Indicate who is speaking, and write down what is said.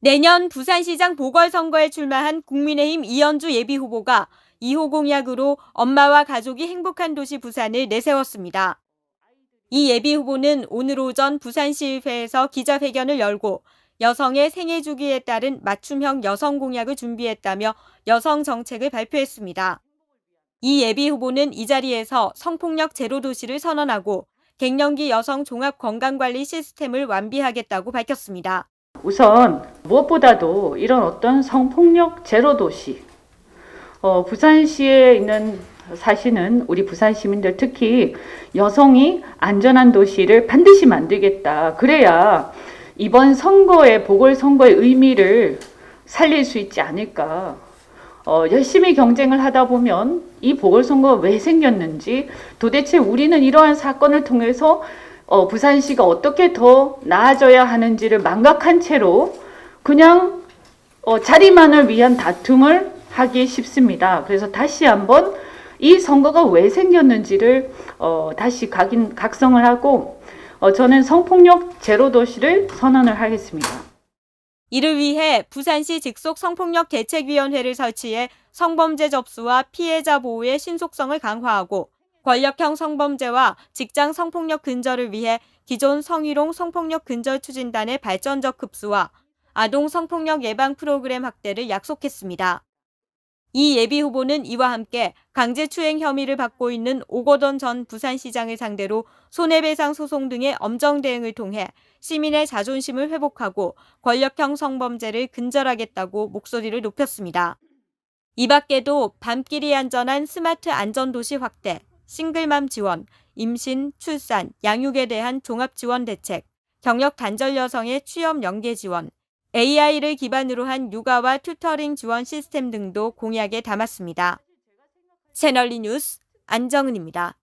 Speaker 1: 내년 부산시장 보궐선거에 출마한 국민의힘 이현주 예비후보가 2호 공약으로 엄마와 가족이 행복한 도시 부산을 내세웠습니다. 이 예비후보는 오늘 오전 부산시의회에서 기자회견을 열고 여성의 생애 주기에 따른 맞춤형 여성 공약을 준비했다며 여성 정책을 발표했습니다. 이 예비 후보는 이 자리에서 성폭력 제로 도시를 선언하고 갱년기 여성 종합 건강관리 시스템을 완비하겠다고 밝혔습니다.
Speaker 2: 우선 무엇보다도 이런 어떤 성폭력 제로 도시, 어, 부산시에 있는 사시는 우리 부산 시민들 특히 여성이 안전한 도시를 반드시 만들겠다. 그래야 이번 선거의 보궐선거의 의미를 살릴 수 있지 않을까. 어, 열심히 경쟁을 하다 보면 이 보궐선거가 왜 생겼는지 도대체 우리는 이러한 사건을 통해서 어, 부산시가 어떻게 더 나아져야 하는지를 망각한 채로 그냥 어, 자리만을 위한 다툼을 하기 쉽습니다. 그래서 다시 한번 이 선거가 왜 생겼는지를 어, 다시 각인, 각성을 하고 어, 저는 성폭력 제로 도시를 선언을 하겠습니다.
Speaker 1: 이를 위해 부산시 직속 성폭력 대책위원회를 설치해 성범죄 접수와 피해자 보호의 신속성을 강화하고 권력형 성범죄와 직장 성폭력 근절을 위해 기존 성희롱 성폭력 근절 추진단의 발전적 흡수와 아동 성폭력 예방 프로그램 확대를 약속했습니다. 이 예비 후보는 이와 함께 강제추행 혐의를 받고 있는 오거돈 전 부산시장을 상대로 손해배상 소송 등의 엄정 대응을 통해 시민의 자존심을 회복하고 권력형 성범죄를 근절하겠다고 목소리를 높였습니다. 이 밖에도 밤길이 안전한 스마트 안전도시 확대, 싱글맘 지원, 임신, 출산, 양육에 대한 종합지원 대책, 경력 단절 여성의 취업 연계 지원, AI를 기반으로 한 육아와 튜터링 지원 시스템 등도 공약에 담았습니다. 채널리 뉴스 안정은입니다.